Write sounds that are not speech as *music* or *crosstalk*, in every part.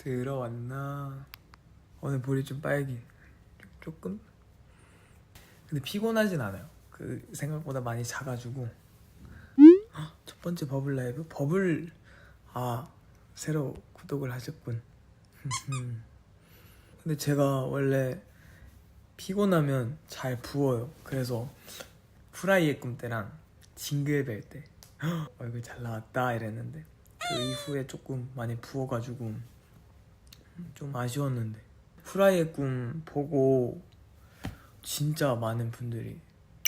들어왔나? 오늘 볼이 좀 빨개. 조금? 근데 피곤하진 않아요. 그 생각보다 많이 자가지고. 헉, *gasps* 첫 번째 버블 라이브? 버블 아 새로 구독을 하셨군. *laughs* 근데 제가 원래 피곤하면 잘 부어요. 그래서 후라이의 꿈 때랑 징글벨 때 *gasps* 헉, 얼굴 잘 나왔다 이랬는데 그 이후에 조금 많이 부어가지고 좀 아쉬웠는데 후라이의 꿈 보고 진짜 많은 분들이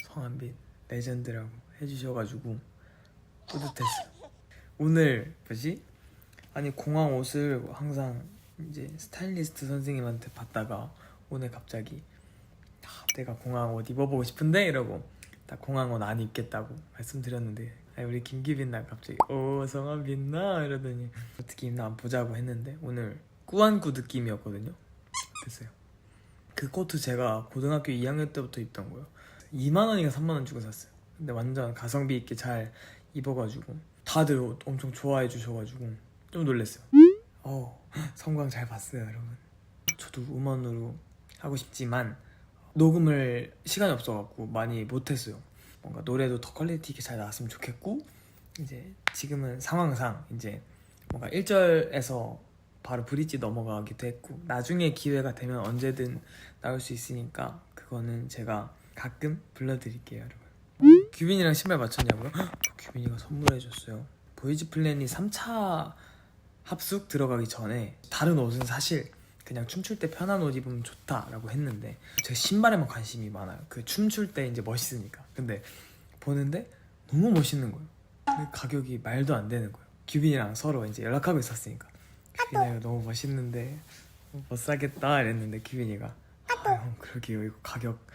성한빛 레전드라고 해주셔가지고 뿌듯했어요. 오늘 뭐지? 아니 공항 옷을 항상 이제 스타일리스트 선생님한테 받다가 오늘 갑자기 아, 내가 공항 옷 입어보고 싶은데 이러고 나 공항 옷 안 입겠다고 말씀드렸는데 아니, 우리 김기빈 나 갑자기 오 성한 빛 나 이러더니 어떻게 입나 안 보자고 했는데 오늘 꾸안꾸 느낌이었거든요. 어땠어요? 그 코트 제가 고등학교 2학년 때부터 입던 거예요. 2만 원인가 3만 원 주고 샀어요. 근데 완전 가성비 있게 잘 입어가지고 다들 옷 엄청 좋아해 주셔가지고 좀 놀랐어요. 어 성광 잘 봤어요 여러분. 저도 음원으로 하고 싶지만 녹음을 시간이 없어갖고 많이 못했어요. 뭔가 노래도 더 퀄리티 있게 잘 나왔으면 좋겠고 이제 지금은 상황상 이제 뭔가 1절에서 바로 브릿지 넘어가기도 했고 나중에 기회가 되면 언제든 나올 수 있으니까 그거는 제가 가끔 불러드릴게요 여러분 규빈이랑 신발 맞췄냐고요? 헉, 규빈이가 선물해줬어요 보이즈 플랜이 3차 합숙 들어가기 전에 다른 옷은 사실 그냥 춤출 때 편한 옷 입으면 좋다라고 했는데 제가 신발에만 관심이 많아요. 그 춤출 때 이제 멋있으니까. 근데 보는데 너무 멋있는 거예요. 근데 가격이 말도 안 되는 거예요. 규빈이랑 서로 이제 연락하고 있었으니까 이거 너무 멋있는데 못 사겠다 이랬는데 규빈이가 아, 형 그러게요 이거 가격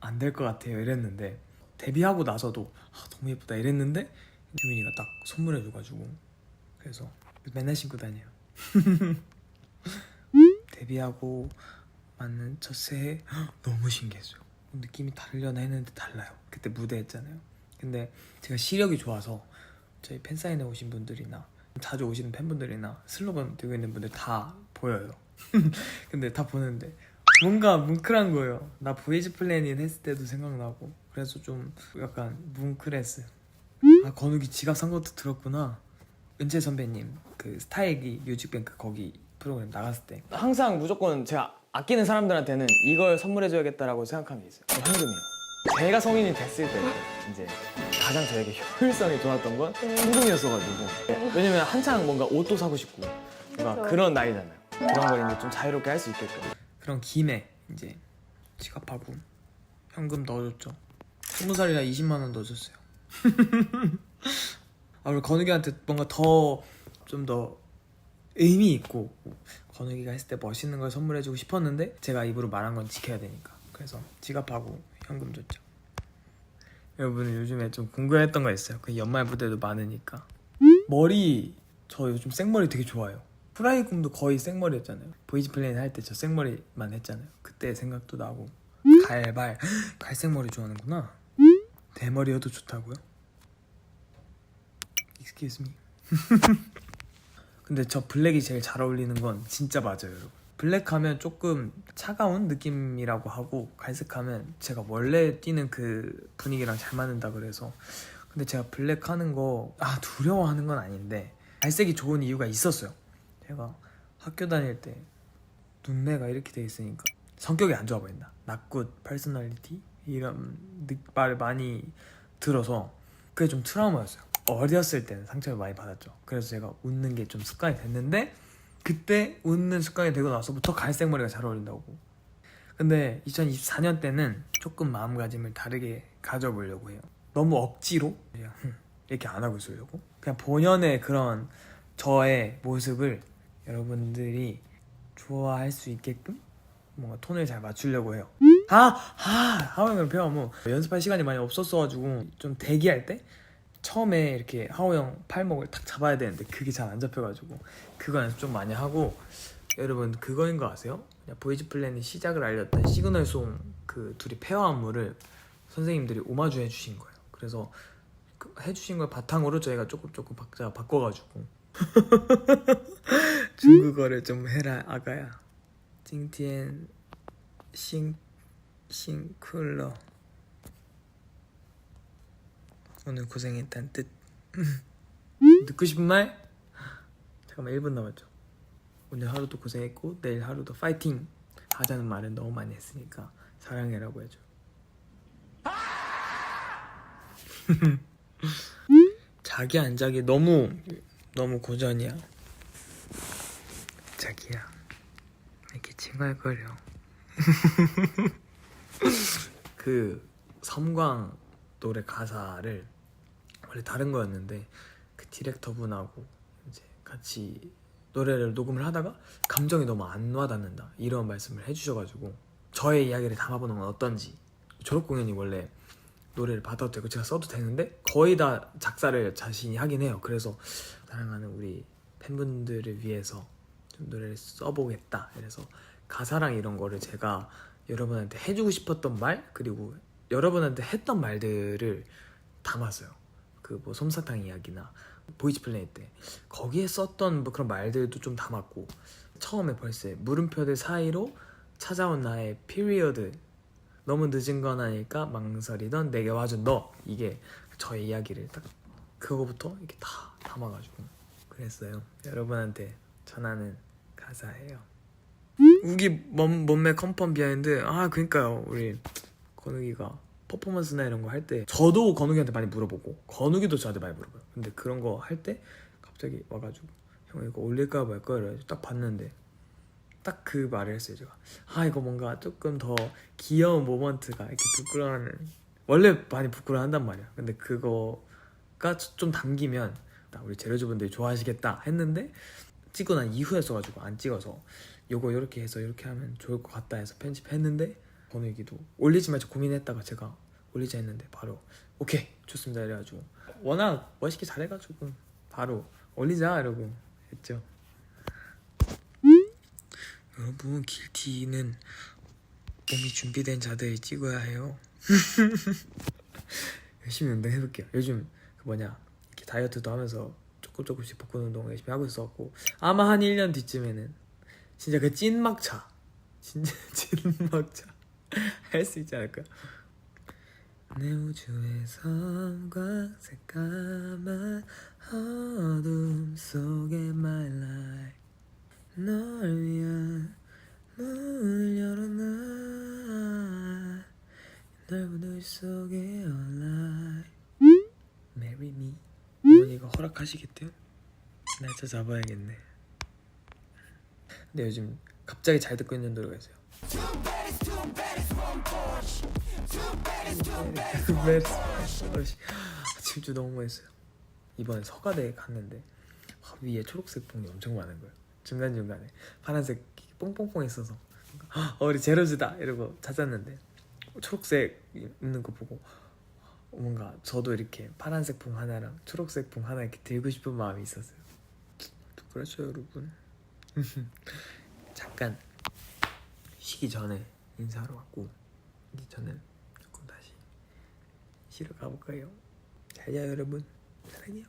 안 될 것 같아요 이랬는데 데뷔하고 나서도 아, 너무 예쁘다 이랬는데 규빈이가 딱 선물해줘가지고 그래서 맨날 신고 다녀요. *laughs* 데뷔하고 맞는 첫 새해 헉, *gasps* 너무 신기했어요. 느낌이 다르려나 했는데 달라요. 그때 무대 했잖아요. 근데 제가 시력이 좋아서 저희 팬사인회 오신 분들이나 자주 오시는 팬분들이나 슬로건 들고 있는 분들 다 보여요. *laughs* 근데 다 보는데 뭔가 뭉클한 거예요. 나 보이즈 플래닛 했을 때도 생각나고 그래서 좀 약간 뭉클했어요. 아 건욱이 지갑 산 것도 들었구나. 은채 선배님 그 스타일기 뮤직뱅크 거기 프로그램 나갔을 때 항상 무조건 제가 아끼는 사람들한테는 이걸 선물해줘야겠다라고 생각하는 게 있어요. 저 현금이요. 제가 성인이 됐을 때 이제 가장 저에게 효율성이 좋았던 건 현금이었어가지고 왜냐면 한창 뭔가 옷도 사고 싶고 뭔가 그런 나이잖아요. 그런 걸 이제 좀 자유롭게 할 수 있게끔. 그런 김에 이제 지갑하고 현금 넣어줬죠. 스무 살이라 20만 원 넣어줬어요. *laughs* 아 우리 건욱이한테 뭔가 더 좀 더 의미 있고 건욱이가 했을 때 멋있는 걸 선물해주고 싶었는데 제가 입으로 말한 건 지켜야 되니까 그래서 지갑하고 현금 줬죠. 여러분 요즘에 좀 궁금했던 거 있어요. 그 연말 무대도 많으니까 머리 저 요즘 생머리 되게 좋아요. 프라이 꿈도 거의 생머리였잖아요. 보이즈 플래닛 할때 저 생머리만 했잖아요. 그때 생각도 나고 갈발 *gasps* 갈색 머리 좋아하는구나. 대머리여도 좋다고요? Excuse me. *laughs* 근데 저 블랙이 제일 잘 어울리는 건 진짜 맞아요, 여러분. 블랙하면 조금 차가운 느낌이라고 하고 갈색하면 제가 원래 뛰는 그 분위기랑 잘 맞는다 그래서 근데 제가 블랙 하는 거 아 두려워하는 건 아닌데 갈색이 좋은 이유가 있었어요. 제가 학교 다닐 때 눈매가 이렇게 돼 있으니까 성격이 안 좋아 보인다. 나굿 퍼스널리티 이런 느- 말을 많이 들어서 그게 좀 트라우마였어요. 어렸을 때는 상처를 많이 받았죠. 그래서 제가 웃는 게 좀 습관이 됐는데 그때 웃는 습관이 되고 나서부터 갈색 머리가 잘 어울린다고. 근데 2024년 때는 조금 마음가짐을 다르게 가져보려고 해요. 너무 억지로 그냥 흠, 이렇게 안 하고 있으려고. 그냥 본연의 그런 저의 모습을 여러분들이 좋아할 수 있게끔 뭔가 톤을 잘 맞추려고 해요. 아, 아, 하오형을 배워 뭐 연습할 시간이 많이 없었어가지고 좀 대기할 때 처음에 이렇게 하오 형 팔목을 탁 잡아야 되는데 그게 잘 안 잡혀가지고 그거 연습 좀 많이 하고 여러분 그거인 거 아세요? 보이즈 플랜이 시작을 알렸던 시그널 송 그 둘이 페어 안무를 선생님들이 오마주 해주신 거예요. 그래서 그 해주신 걸 바탕으로 저희가 조금 조금 박자 바꿔가지고 *laughs* 중국어를 좀 해라 아가야. 징티엔 싱 싱쿨러 오늘 고생했단 뜻. *laughs* 듣고 싶은 말? 잠깐만 1분 남았죠. 오늘 하루도 고생했고 내일 하루도 파이팅 하자는 말은 너무 많이 했으니까 사랑해라고 해줘. *laughs* 자기 안 자기 너무 너무 고전이야. 자기야 왜 이렇게 칭얼거려. *laughs* 그 섬광 노래 가사를 원래 다른 거였는데 그 디렉터 분하고 이제 같이 노래를 녹음을 하다가 감정이 너무 안 와닿는다 이런 말씀을 해주셔가지고 저의 이야기를 담아보는 건 어떤지. 졸업 공연이 원래 노래를 받아도 되고 제가 써도 되는데 거의 다 작사를 자신이 하긴 해요. 그래서 사랑하는 우리 팬분들을 위해서 좀 노래를 써보겠다 그래서 가사랑 이런 거를 제가 여러분한테 해주고 싶었던 말 그리고 여러분한테 했던 말들을 담았어요 그 뭐 솜사탕 이야기나 보이즈 플래닛 때 거기에 썼던 뭐 그런 말들도 좀 담았고 처음에 벌써 물음표들 사이로 찾아온 나의 피리어드 너무 늦은 건 아닐까 망설이던 내게 와준 너. 이게 저의 이야기를 딱 그거부터 이렇게 다 담아가지고 그랬어요. 여러분한테 전하는 가사예요. 우기 몸, 몸매 컨펌 비하인드. 아 그니까요. 우리 건욱이가 퍼포먼스나 이런 거 할 때 저도 건욱이한테 많이 물어보고 건욱이도 저한테 많이 물어봐요. 근데 그런 거 할 때 갑자기 와가지고 형 이거 올릴까 말까 이래가지고 딱 봤는데 딱 그 말을 했어요 제가. 아 이거 뭔가 조금 더 귀여운 모먼트가 이렇게 부끄러워하는 원래 많이 부끄러워한단 말이야. 근데 그거가 좀 담기면 나 우리 재료주분들이 좋아하시겠다 했는데 찍고 난 이후에 써가지고 안 찍어서 요거 이렇게 해서 이렇게 하면 좋을 것 같다 해서 편집했는데 번호기도. 올리지 말자 고민했다가 제가 올리자 했는데 바로 오케이 좋습니다 이래가지고. 워낙 멋있게 잘해가지고 바로 올리자 이러고 했죠. 여러분 길티는 몸이 준비된 자들이 찍어야 해요. *laughs* 열심히 운동해볼게요. 요즘 그 뭐냐 이렇게 다이어트도 하면서 조금 조금씩 복근 운동 열심히 하고 있었고 아마 한 1년 뒤쯤에는 진짜 그 찐막차. 진짜 *laughs* 찐막차 할 수 있지 않을까 내 우주의 섬과 새까만 어둠 속에 my life. 널 위한 문을 열어놔. 넓은 우주 속에 alive. Marry me. 어머니가 허락하시겠대요? 날짜 잡아야겠네. 근데 요즘 갑자기 잘 듣고 있는 노래가 있어요 어이씨, 질주 너무 멋있어요. 이번에 서가대에 갔는데 와, 위에 초록색 봉이 엄청 많은 거예요. 중간중간에. 파란색 뽕뽕뽕 있어서. 어 우리 제로즈다! 이러고 찾았는데 초록색 있는 거 보고 뭔가 저도 이렇게 파란색 봉 하나랑 초록색 봉 하나 이렇게 들고 싶은 마음이 있었어요. 그렇죠 여러분? *laughs* 잠깐 쉬기 전에 인사하러 왔고 이제 저는 조금 다시 쉬러 가볼까요? 잘 자 여러분 사랑해요